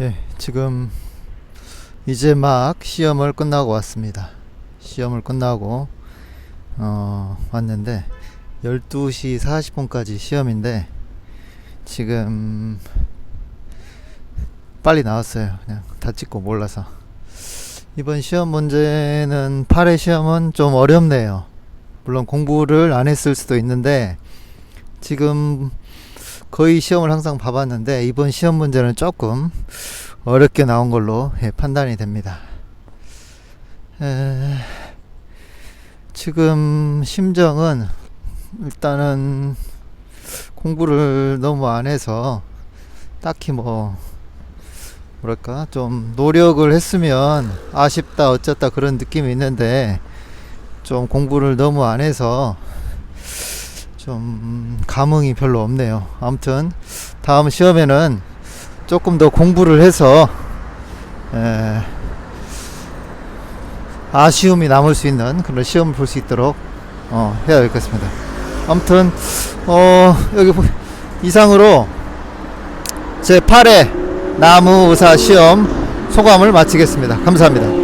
예, 지금 이제 막 시험을 끝나고 왔습니다. 시험을 끝나고 어, 왔는데 12시 40분까지 시험인데 지금 빨리 나왔어요. 그냥 다 찍고 몰라서. 이번 시험 문제는 8회 시험은 좀 어렵네요. 물론 공부를 안 했을 수도 있는데 지금 거의 시험을 항상 봐봤는데 이번 시험 문제는 조금 어렵게 나온 걸로 예, 판단이 됩니다. 에, 지금 심정은 일단은 공부를 너무 안 해서 딱히 뭐 뭐랄까 좀 노력을 했으면 아쉽다 어쩌다 그런 느낌이 있는데 좀 공부를 너무 안 해서 좀 감흥이 별로 없네요. 아무튼 다음 시험에는 조금 더 공부를 해서 에, 아쉬움이 남을 수 있는 그런 시험을 볼 수 있도록 어, 해야 될 것 같습니다. 아무튼 어, 여기 보- 이상으로 제 8회 나무 의사 시험 소감을 마치겠습니다. 감사합니다.